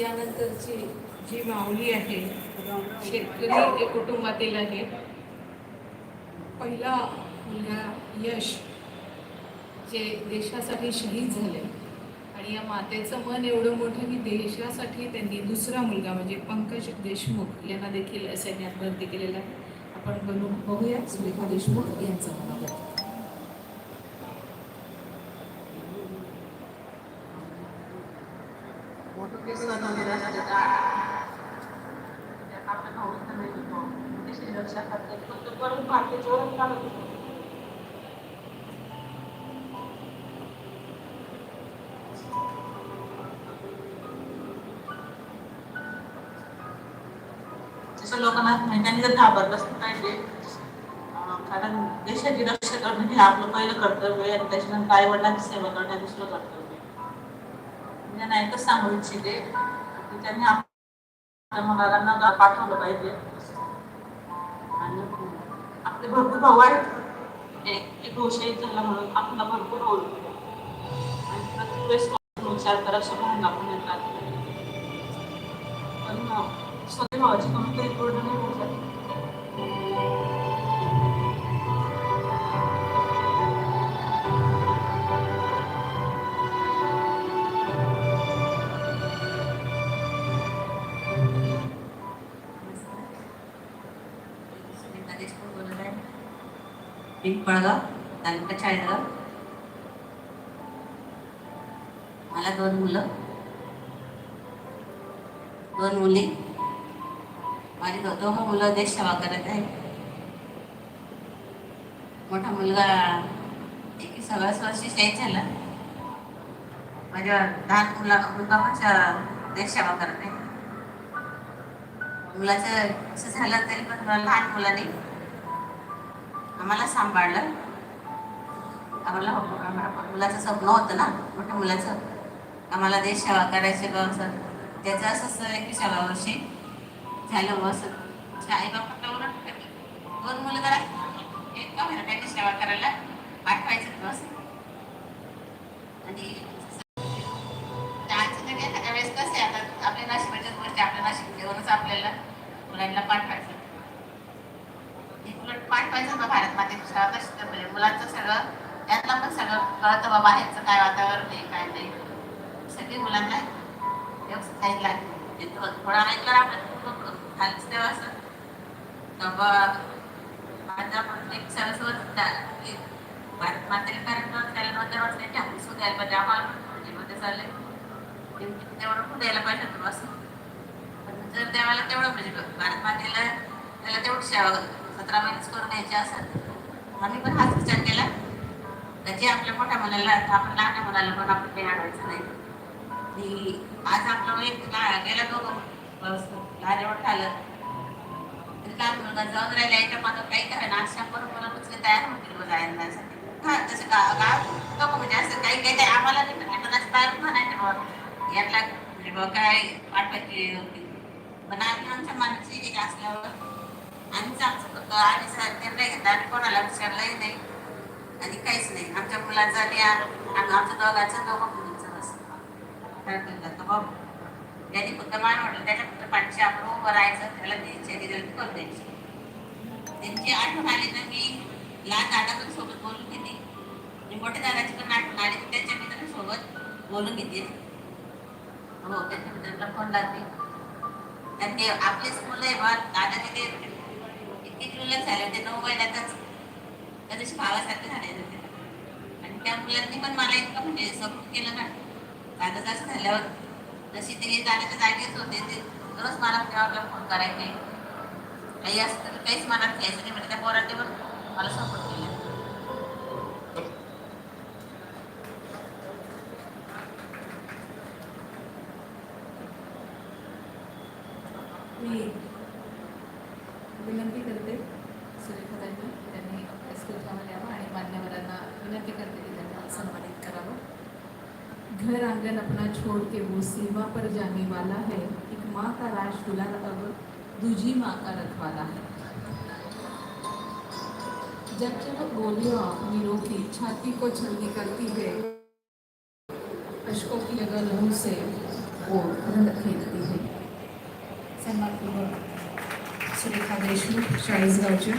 यानंतरची जी माऊली आहे शेतकरी कुटुंबातील आहे. पहिला मुलगा यश जे देशासाठी शहीद झाले. आणि या मातेचं मन एवढं मोठं की देशासाठी त्यांनी दुसरा मुलगा म्हणजे पंकज देशमुख यांना देखील सैन्यात भरती केलेला आहे. आपण बनून बघूया सुलेखा देशमुख यांचा मनोगत जसं लोकांना महिन्यांनी जर घाबरलंच पाहिजे कारण देशाची रक्षा करणं हे आपलं पहिलं कर्तव्य आणि त्याच्यानंतर आई वडिलांची सेवा करणं हे दुसरं कर्तव्य त्यांना एकच सांगू इच्छिते. की त्यांनी आपल्या मुलांना पाठवलं पाहिजे. आणि आपले भरपूर भाऊ आहेत. एक दोषही झाला म्हणून आपला भरपूर ओळख आणि प्रत्येक वेळेस विचार करा म्हणून आपण येतात पण स्वतः भावाची कमी काही पूर्ण नाही. पिंपळगाव तालुका चाळीसगाव मला दोन मुलं. दोन मुली. माझी दोघं मुलं देश सेवा करत आहे मोठा मुलगा एकविसाव्याच वर्षी शहीद झाला. माझ्या लहान मुला मुलगा पण देश सेवा करत आहे मुलाचं असं झालं तरी पण लहान मुलाने आम्हाला सांभाळलं. आम्हाला मुलाचं स्वप्न होतं ना? मोठ्या मुलाचं. आम्हाला देश सेवा करायची बा असं. त्याचं एक एकविसाव्या वर्षी झालं बा असं. आई बापाला दोन मुलं करा एक का त्याची सेवा करायला पाठवायचं बस आणि आजच्या वेळेस कसं आहे आता? आपल्या नशिबाच्याच गोष्टी आपल्या नाशिक जेवणच आपल्याला मुलांना पाठवायचं. एक पाठवायचं ना भारत मातेची सगळं म्हणजे मुलांचं सगळं त्यातलं पण सगळं कळतं बाबा बाहेरचं काय वातावरण आहे काय नाही. सगळी मुलांना व्यवस्थित थोडा ऐकलं आपलं खालीच तेव्हा असं. माझा पण एक सरस्वत भारत मातेला कारण त्याला नव्हत्या वाटत त्यांच्या हापूस पाहिजे. आम्हाला पण म्हणजे चालले तेवढं पण द्यायला पाहिजे होतं असं. जर देवाला तेवढं म्हणजे भारत मातेला त्याला तेवढी सेवा सतरा महिनेच करून द्यायचे असं. आम्ही पण हाच विचार केला. तर जे आपल्या मोठ्या मुलाला तर आपण लहान मुलाला पण आपण काही आणायचं नाही. आज आपलं एक गेला दोघं. लहान मोठं आलं. तरी लहान मुलगा जाऊन राहिला याच्या मागं काही काय अशा शंभर मुलं तयार होतील बघा जाण्यासाठी हा तसं गा गावात म्हणजे असं काही काही काही आम्हाला नाही पण असं तयार म्हणायचं बाबा यातला म्हणजे काय वाटवायची होती. पण आम्ही आमच्या मानसिक असल्यावर आम्हीच आमचं आम्ही सा- निर्णय घेतला आम्ही कोणाला विचारलंही नाही. आणि काहीच नाही. आमच्या मुलांचा आणि आ- आमच्या दोघांचं दोघं मुलींचं असं बाबा त्यांनी फक्त मान वाटलं त्याच्या फक्त पाठीशी आपण उभं राहायचं. त्याला त्यांच्या रिझल्ट करून द्यायची? त्यांची आठवण आली ना मी लहान दादाकडे सोबत बोलून घेते. आणि मोठ्या दादाची पण आठवण आली. तर त्यांच्या मित्रांसोबत बोलून घेते. हो त्यांच्या मित्रांना फोन लागते आणि ते आपलेच मुलं आहे बा. दादाचे ते इतके झाले होते नऊ महिन्यातच त्या दिवशी भावासारखे झाले होते. आणि त्या मुलांनी पण मला इतकं म्हणजे सपोर्ट केलं ना. दादा जास्त झाल्यावर जशी ते दादाच्या जागेच होते ते रोज मला म्हणजे तेव्हा फोन करायचे. काही असतं तर काहीच मनात घ्यायचं नाही म्हणजे त्या पोरांनी पण मला सपोर्ट केलं. मी करते की त्यांना सन्मानित करावं घर आँगन अपना छोड़ के वो सेवा पर जाने वाला है। एक माँ का राज दुलार अब दूजी माँ का रखवाला है। जब जब गोलियाँ अपनी रोकी छाती को छलनी करती है। अशकों की जगह लहू से ओढ खेळती है। सन्मानपूर्वक सुरेखा देशमुख चाळीसगावच्या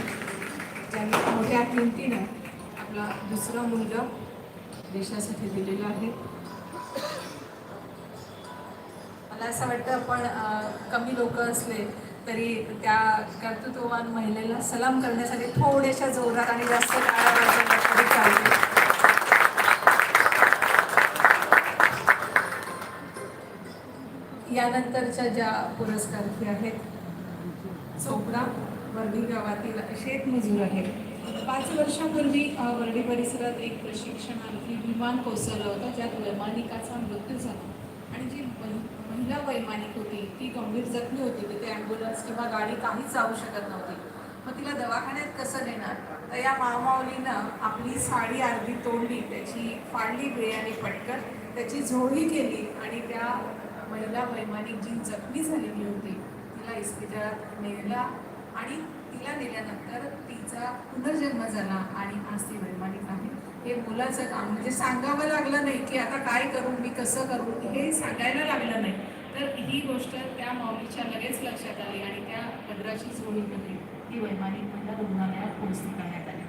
ज्यांनी मोठ्या किमतीनं आपला दुसरा मुलगा देशासाठी दिलेला आहे. मला असं वाटतं आपण कमी लोक असले तरी त्या कर्तृत्ववान महिलेला सलाम करण्यासाठी थोड्याशा जोरात आणि जास्त चालते यानंतरच्या ज्या पुरस्कारार्थी आहेत चोपडा वर्धी गावातील शेतमजूर आहेत. पाच वर्षापूर्वी वर्डी परिसरात एक प्रशिक्षणार्थी विमान कोसळलं होतं ज्यात वैमानिकाचा मृत्यू झाला. आणि जी महिला वैमानिक होती ती गंभीर जखमी होती तिथे ॲम्ब्युलन्स किंवा गाडी काहीच जाऊ शकत नव्हती. मग तिला दवाखान्यात कसं नेणार? तर या मामावलीनं आपली साडी अर्धी तोडली त्याची फाडली बियाणे पटकन त्याची झोळी केली आणि त्या महिला वैमानिक जी जखमी झालेली होती तिला इस्पितळात नेला आणि तिला दिल्यानंतर तिचा पुनर्जन्म झाला आणि आज ती वैमानिक आहे. हे मुलाचं काम म्हणजे सांगावं लागलं नाही की आता काय करू मी कसं करू हे सांगायला लागलं नाही. तर ही गोष्ट त्या माऊलीच्या लगेच लक्षात आली आणि त्या पदराची जोडी केली. ती वैमानिक महिला रुग्णालयात पोहोचली करण्यात आली.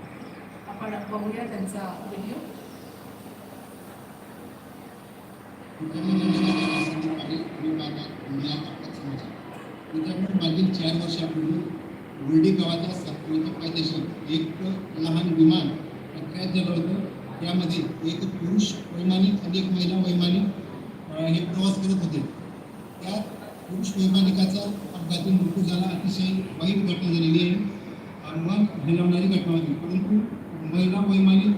आपण बघूया त्यांचा व्हिडिओ मागील चार वर्षापूर्वी वर्डी गावाच्या सातपूरच्या पायदेशी एक लहान विमान अपघात झालं होतं. त्यामध्ये एक पुरुष वैमानिक आणि एक महिला वैमानिक हे प्रवास करत होते. त्या पुरुष वैमानिकाचा अपघाती मृत्यू झाला. अतिशय वाईट घटना झालेली आहे. अनुमान हलवणारी घटना होती. परंतु महिला वैमानिक